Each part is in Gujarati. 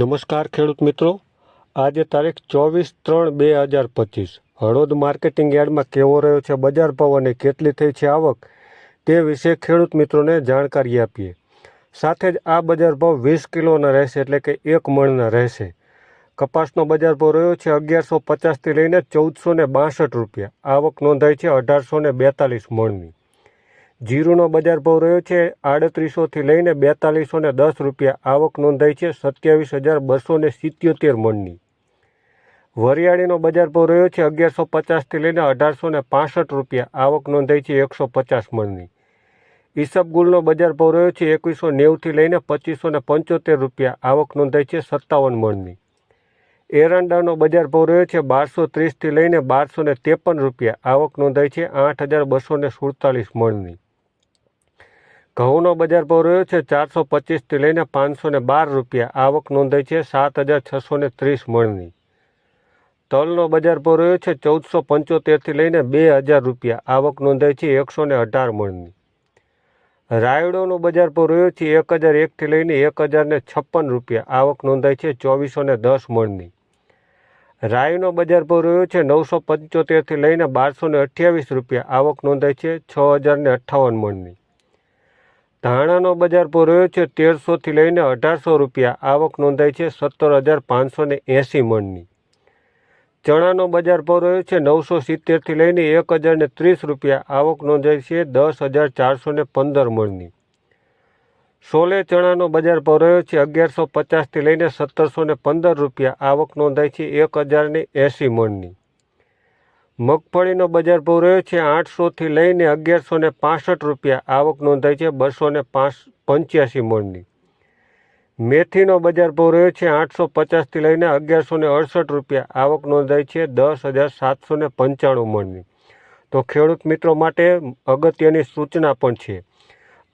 નમસ્કાર ખેડૂત મિત્રો. આજે તારીખ ચોવીસ ત્રણ બે હજાર પચીસ. હળદ માર્કેટિંગ યાર્ડમાં કેવો રહ્યો છે બજાર ભાવ અને કેટલી થઈ છે આવક તે વિશે ખેડૂત મિત્રોને જાણકારી આપીએ. સાથે જ આ બજાર ભાવ વીસ કિલોના રહેશે એટલે કે એક મણના રહેશે. કપાસનો બજાર ભાવ રહ્યો છે અગિયારસો પચાસથી લઈને ચૌદસો ને બાસઠ રૂપિયા. આવક નોંધાઈ છે અઢારસો ને બેતાલીસ મણની. જીરુનો બજાર ભાવ રહ્યો છે. આડત્રીસોથી લઈને બેતાલીસો ને દસ રૂપિયા આવક નોંધાઈ છે. સત્યાવીસ હજાર બસો ને સિત્યોતેર મણની. વરિયાળીનો બજાર ભાવ રહ્યો છે. અગિયારસો પચાસથી લઈને અઢારસો ને પાસઠ રૂપિયા આવક નોંધાઈ છે એકસો પચાસ મણની. ઈસબગુલનો બજાર ભાવ રહ્યો છે. એકવીસો નેવુંથી લઈને પચીસો ને પંચોતેર રૂપિયા આવક નોંધાઈ છે સત્તાવન મણની. એરંડાનો બજાર ભાવ રહ્યો છે. બારસો ત્રીસથી લઈને બારસો ને ત્રેપન રૂપિયા આવક નોંધાઈ છે. આઠ હજાર બસો ને સુડતાલીસ મણની. ઘઉંનો બજાર ભાવ રહ્યો છે ચારસો પચીસથી લઈને પાંચસો ને બાર રૂપિયા. આવક નોંધાઈ છે સાત હજાર છસો ને ત્રીસ મણની. તલનો બજાર ભાવ રહ્યો છે ચૌદસો પંચોતેરથી લઈને બે હજાર રૂપિયા. આવક નોંધાઈ છે એકસો ને અઢાર મણની. રાયડોનો બજાર ભાવ રહ્યો છે એક હજાર એકથી લઈને એક હજાર ને છપ્પન રૂપિયા. આવક નોંધાઈ છે ચોવીસો ને દસ મણની. રાયનો બજાર ભાવ રહ્યો છે નવસો પંચોતેરથી લઈને બારસો ને અઠ્યાવીસ રૂપિયા. આવક નોંધાઈ છે છ હજાર ને અઠ્ઠાવન મણની. ધાણાનો બજાર ભાવ છે તેરસોથી લઈને અઢારસો રૂપિયા. આવક નોંધાઈ છે સત્તર હજાર પાંચસો ને એંસી મણની. ચણાનો બજાર ભાવ છે નવસો સિત્તેરથી લઈને એક હજાર ને ત્રીસ રૂપિયા. આવક નોંધાઈ છે દસ હજાર ચારસો ને પંદર મણની. સોલે ચણાનો બજાર ભાવ છે અગિયારસો પચાસથી લઈને સત્તરસો ને પંદર રૂપિયા. આવક નોંધાઈ છે એક હજાર ને એંસી મણની. મગફળીનો બજાર ભાવ રહ્યો છે આઠસોથી લઈને અગિયારસો ને પાસઠ રૂપિયા. આવક નોંધાઈ છે બસો ને પાંચ પંચ્યાસી મણની. મેથીનો બજાર ભાવ રહ્યો છે આઠસો પચાસથી લઈને અગિયારસો ને અડસઠ રૂપિયા. આવક નોંધાઈ છે દસ હજાર સાતસો ને પંચાણું મણની. તો ખેડૂત મિત્રો માટે અગત્યની સૂચના પણ છે.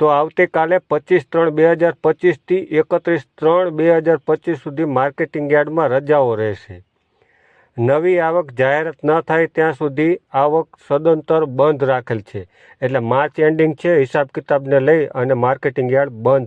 તો આવતીકાલે પચીસ ત્રણ બે હજાર પચીસથી એકત્રીસ ત્રણ બે હજાર પચીસ સુધી માર્કેટિંગ યાર્ડમાં રજાઓ રહેશે. નવી આવક જાહેરાત ન થાય ત્યાં સુધી આવક સદંતર બંધ રાખેલ છે. એટલે માર્ચ એન્ડિંગ છે, હિસાબ કિતાબને લઈ અને માર્કેટિંગ યાર્ડ બંધ.